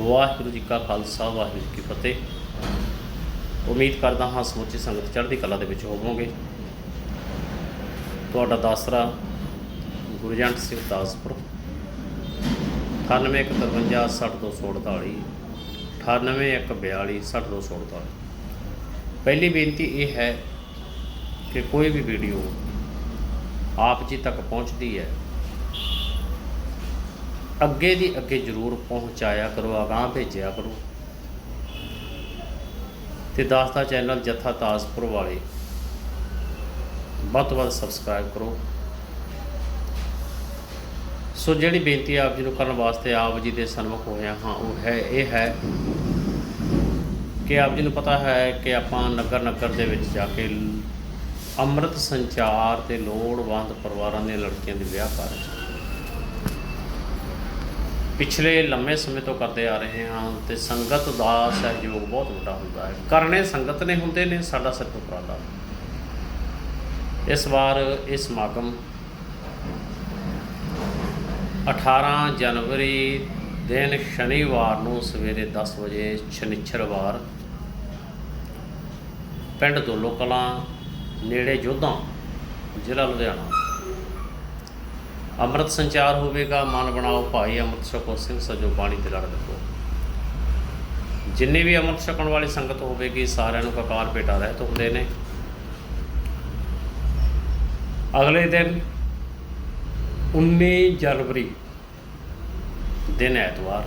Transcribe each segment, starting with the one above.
ਵਾਹਿਗੁਰੂ ਜੀ ਕਾ ਖਾਲਸਾ, ਵਾਹਿਗੁਰੂ ਜੀ ਕੀ ਫਤਿਹ। ਉਮੀਦ ਕਰਦਾ ਹਾਂ ਸਮੁੱਚੀ ਸੰਗਤ ਚੜ੍ਹਦੀ ਕਲਾ ਦੇ ਵਿੱਚ ਹੋਵੋਗੇ। ਤੁਹਾਡਾ ਦਾਸਰਾ ਗੁਰਜੰਟ ਸਿੰਘ ਦਾਸਪੁਰ 9815560248 9814260248 ਪਹਿਲੀ ਬੇਨਤੀ ਇਹ ਹੈ ਕਿ ਕੋਈ ਵੀ ਵੀਡੀਓ ਆਪ ਜੀ ਤੱਕ ਪਹੁੰਚਦੀ ਹੈ ਅੱਗੇ ਦੀ ਅੱਗੇ ਜ਼ਰੂਰ ਪਹੁੰਚਾਇਆ ਕਰੋ ਅਗਾਂਹ ਭੇਜਿਆ ਕਰੋ। ਤੇ ਦਾਸਤਾ ਚੈਨਲ ਜਥਾ ਤਾਜਪੁਰ ਵਾਲੇ, ਵੱਧ ਤੋਂ ਵੱਧ ਸਬਸਕ੍ਰਾਈਬ ਕਰੋ। ਸੋ ਜਿਹੜੀ ਬੇਨਤੀ ਆਪ ਜੀ ਨੂੰ ਕਰਨ ਵਾਸਤੇ ਆਪ ਜੀ ਦੇ ਸਨਮੁਖ ਹੋਇਆ ਹਾਂ, ਉਹ ਹੈ, ਇਹ ਹੈ ਕਿ ਆਪ ਜੀ ਨੂੰ ਪਤਾ ਹੈ ਕਿ ਆਪਾਂ ਨਗਰ ਨਗਰ ਦੇ ਵਿੱਚ ਜਾ ਕੇ ਅੰਮ੍ਰਿਤ ਸੰਚਾਰ ਤੇ ਲੋੜਵੰਦ ਪਰਿਵਾਰਾਂ ਦੇ ਲੜਕੀਆਂ ਦੇ ਵਿਆਹ ਕਾਰਜ ਪਿਛਲੇ ਲੰਮੇ ਸਮੇਂ ਤੋਂ ਕਰਦੇ ਆ ਰਹੇ ਹਾਂ ਤੇ ਸੰਗਤ ਦਾ ਸਹਿਯੋਗ ਬਹੁਤ ਵੱਡਾ ਹੁੰਦਾ ਹੈ। ਕਰਨੇ ਸੰਗਤ ਨੇ ਹੁੰਦੇ ਨੇ, ਸਾਡਾ ਸਿਰਫ ਉਪਰਾਲਾ ਇਸ ਵਾਰ ਇਹ ਸਮਾਗਮ 18 ਜਨਵਰੀ ਦਿਨ ਸ਼ਨੀਵਾਰ ਨੂੰ ਸਵੇਰੇ 10 ਵਜੇ ਸ਼ਨੀਚਰਵਾਰ ਪਿੰਡ ਦੋਲੋ ਕਲਾਂ ਨੇੜੇ ਜੋਧਾਂ, ਜ਼ਿਲ੍ਹਾ ਲੁਧਿਆਣਾ। ਅੰਮ੍ਰਿਤ ਸੰਚਾਰ ਹੋਵੇਗਾ, ਮਨ ਬਣਾਓ ਭਾਈ ਅੰਮ੍ਰਿਤ ਛਕੋ, ਸਿੰਘ ਸਜੋ ਬਾਣੀ ਤੇ ਲੜ ਦੇਖੋ ਜਿੰਨੇ ਵੀ ਅੰਮ੍ਰਿਤ ਛਕਣ ਵਾਲੀ ਸੰਗਤ ਹੋਵੇਗੀ, ਸਾਰਿਆਂ ਨੂੰ ਕਕਾਰ ਭੇਟਾ ਰਹਿਤ ਹੁੰਦੇ ਨੇ। ਅਗਲੇ ਦਿਨ 19 ਜਨਵਰੀ, ਦਿਨ ਐਤਵਾਰ,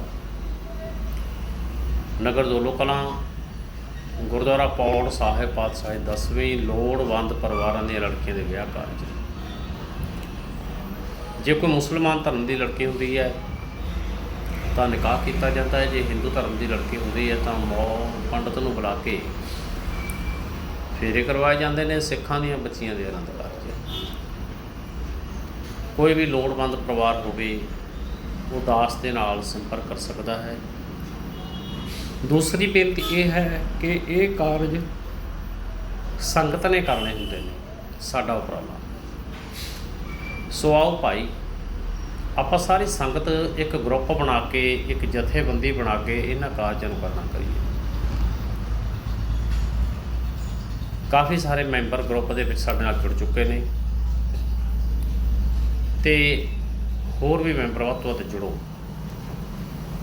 ਨਗਰ ਦੋਲੋ ਕਲਾਂ ਗੁਰਦੁਆਰਾ ਪੌੜ ਸਾਹਿਬ ਪਾਤਸ਼ਾਹ 10ਵੀਂ ਲੋੜਵੰਦ ਪਰਿਵਾਰਾਂ ਦੀਆਂ ਲੜਕੀਆਂ ਦੇ ਵਿਆਹ ਕਾਰਜ। ਜੇ ਕੋਈ ਮੁਸਲਮਾਨ ਧਰਮ ਦੀ ਲੜਕੀ ਹੁੰਦੀ ਹੈ, ਤਾਂ ਨਿਕਾਹ ਕੀਤਾ ਜਾਂਦਾ ਹੈ। ਜੇ ਹਿੰਦੂ ਧਰਮ ਦੀ ਲੜਕੀ ਹੁੰਦੀ ਹੈ, ਤਾਂ ਮੌ ਪੰਡਤ ਨੂੰ ਬੁਲਾ ਕੇ ਫੇਰੇ ਕਰਵਾਏ ਜਾਂਦੇ ਨੇ ਸਿੱਖਾਂ ਦੀਆਂ, ਬੱਚੀਆਂ ਦੇ ਆਨੰਦ ਕਾਰਜ। ਕੋਈ ਵੀ ਲੋੜਵੰਦ ਪਰਿਵਾਰ ਹੋਵੇ, ਉਹ ਦਾਸ ਦੇ ਨਾਲ ਸੰਪਰਕ ਕਰ ਸਕਦਾ ਹੈ। ਦੂਸਰੀ ਬੇਨਤੀ ਇਹ ਹੈ ਕਿ ਇਹ ਕਾਰਜ ਸੰਗਤ ਨੇ ਕਰਨੇ ਹੁੰਦੇ ਨੇ, ਸਾਡਾ ਉਪਰਾਲਾ। ਸੋ ਆਓ ਭਾਈ ਆਪਾਂ ਸਾਰੀ ਸੰਗਤ ਇੱਕ ਗਰੁੱਪ ਬਣਾ ਕੇ, ਇੱਕ ਜਥੇਬੰਦੀ ਬਣਾ ਕੇ ਇਹਨਾਂ ਕਾਰਜਾਂ ਨੂੰ ਕਰਨਾ ਕਰੀਏ। ਕਾਫੀ ਸਾਰੇ ਮੈਂਬਰ ਗਰੁੱਪ ਦੇ ਵਿੱਚ ਸਾਡੇ ਨਾਲ ਜੁੜ ਚੁੱਕੇ ਨੇ। ਤੇ ਹੋਰ ਵੀ ਮੈਂਬਰ ਵੱਧ ਤੋਂ ਵੱਧ ਜੁੜੋ।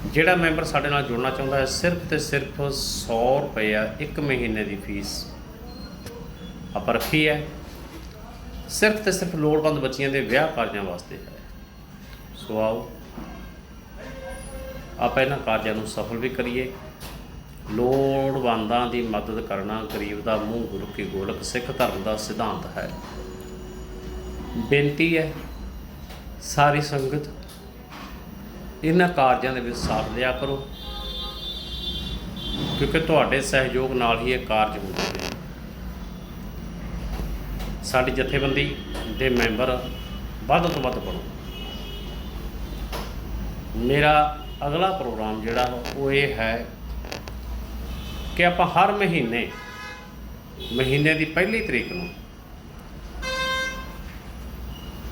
ਜਿਹੜਾ ਮੈਂਬਰ ਸਾਡੇ ਨਾਲ ਜੁੜਨਾ ਚਾਹੁੰਦਾ ਹੈ, ਸਿਰਫ ਤੇ ਸਿਰਫ 100 ਰੁਪਏ ਇੱਕ ਮਹੀਨੇ ਦੀ ਫੀਸ ਆਪਾਂ ਰੱਖੀ ਹੈ। ਸਿਰਫ ਤੇ ਸਿਰਫ ਲੋੜਵੰਦ ਬੱਚੀਆਂ ਦੇ ਵਿਆਹ ਕਾਰਜਾਂ ਵਾਸਤੇ ਹੈ। ਸੋ ਆਓ। ਆਪਾਂ ਇਹਨਾਂ ਕਾਰਜਾਂ ਨੂੰ ਸਫਲ ਵੀ ਕਰੀਏ। ਲੋੜਵੰਦਾਂ ਦੀ ਮਦਦ ਕਰਨਾ ਗਰੀਬ ਦਾ ਮੂੰਹ ਗੁਰੂ ਕੀ ਗੋਲਕ, ਸਿੱਖ ਧਰਮ ਦਾ ਸਿਧਾਂਤ ਹੈ। ਬੇਨਤੀ ਹੈ, ਸਾਰੀ ਸੰਗਤ, ਇਹਨਾਂ ਕਾਰਜਾਂ ਦੇ ਵਿੱਚ ਸਾਥ ਦਿਆ ਕਰੋ। ਕਿਉਂਕਿ ਤੁਹਾਡੇ ਸਹਿਯੋਗ ਨਾਲ ਹੀ ਇਹ ਕਾਰਜ ਹੁੰਦੇ ਨੇ। ਸਾਡੀ ਜਥੇਬੰਦੀ ਦੇ ਮੈਂਬਰ ਵੱਧ ਤੋਂ ਵੱਧ ਬਣੋ। ਮੇਰਾ ਅਗਲਾ ਪ੍ਰੋਗਰਾਮ ਜਿਹੜਾ ਉਹ ਇਹ ਹੈ ਕਿ ਆਪਾਂ ਹਰ ਮਹੀਨੇ ਮਹੀਨੇ ਦੀ ਪਹਿਲੀ ਤਰੀਕ ਨੂੰ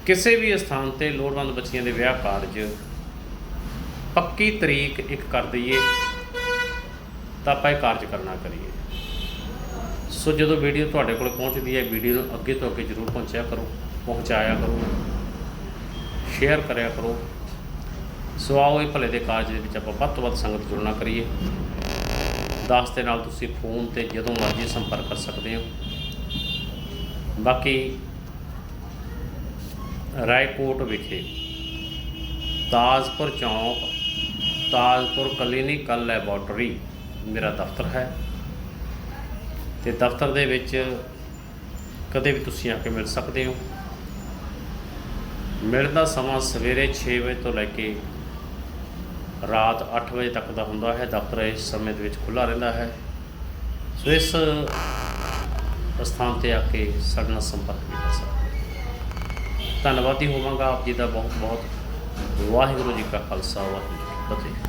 ਕਿਸੇ ਵੀ ਸਥਾਨ ਤੇ ਲੋੜਵੰਦ ਬੱਚੀਆਂ ਦੇ ਵਿਆਹ ਕਾਰਜ ਪੱਕੀ ਤਰੀਕ ਇੱਕ ਕਰ ਦਈਏ, ਤਾਂ ਆਪਾਂ ਇਹ ਕਾਰਜ ਕਰਨਾ ਕਰੀਏ। ਸੋ ਜਦੋਂ ਵੀਡੀਓ ਤੁਹਾਡੇ ਕੋਲ ਪਹੁੰਚਦੀ ਹੈ, ਵੀਡੀਓ ਨੂੰ ਅੱਗੇ ਤੋਂ ਅੱਗੇ ਜ਼ਰੂਰ ਪਹੁੰਚਿਆ ਕਰੋ, ਪਹੁੰਚਾਇਆ ਕਰੋ, ਸ਼ੇਅਰ ਕਰਿਆ ਕਰੋ। ਸੋ ਆਓ ਇਹ ਭਲੇ ਦੇ ਕਾਰਜ ਦੇ ਵਿੱਚ ਆਪਾਂ ਵੱਧ ਤੋਂ ਵੱਧ ਸੰਗਤ ਜੁੜਨਾ ਕਰੀਏ। ਦਾਸ ਦੇ ਨਾਲ ਤੁਸੀਂ ਫੋਨ ਤੇ ਜਦੋਂ ਮਰਜ਼ੀ ਸੰਪਰਕ ਕਰ ਸਕਦੇ ਹੋ। ਬਾਕੀ ਰਾਏਕੋਟ ਵਿਖੇ ਤਾਜਪੁਰ ਚੌਂਕ, ਤਾਜਪੁਰ ਕਲੀਨਿਕਲ ਲੈਬੋਰਟਰੀ ਮੇਰਾ ਦਫ਼ਤਰ ਹੈ। ਤੇ ਦਫ਼ਤਰ ਦੇ ਵਿੱਚ ਕਦੇ ਵੀ ਤੁਸੀਂ ਆ ਕੇ ਮਿਲ ਸਕਦੇ ਹੋ। ਮਿਲਣ ਦਾ ਸਮਾਂ ਸਵੇਰੇ 6 ਵਜੇ ਤੋਂ ਲੈ ਕੇ ਰਾਤ 8 ਵਜੇ ਤੱਕ ਦਾ ਹੁੰਦਾ ਹੈ। ਦਫ਼ਤਰ ਇਸ ਸਮੇਂ ਦੇ ਵਿੱਚ ਖੁੱਲ੍ਹਾ ਰਹਿੰਦਾ ਹੈ। ਸੋ ਇਸ ਸਥਾਨ ਤੇ ਆ ਕੇ ਸਾਡੇ ਨਾਲ ਸੰਪਰਕ ਵੀ ਕਰ ਸਕਦੇ ਧੰਨਵਾਦੀ ਹੋਵਾਂਗਾ। ਆਪ ਜੀ ਦਾ ਬਹੁਤ ਬਹੁਤ ਵਾਹਿਗੁਰੂ ਜੀ ਕਾ ਖਾਲਸਾ। ਵਾਹਿਗੁਰੂ ਜੀ ਕੀ ਫਤਿਹ।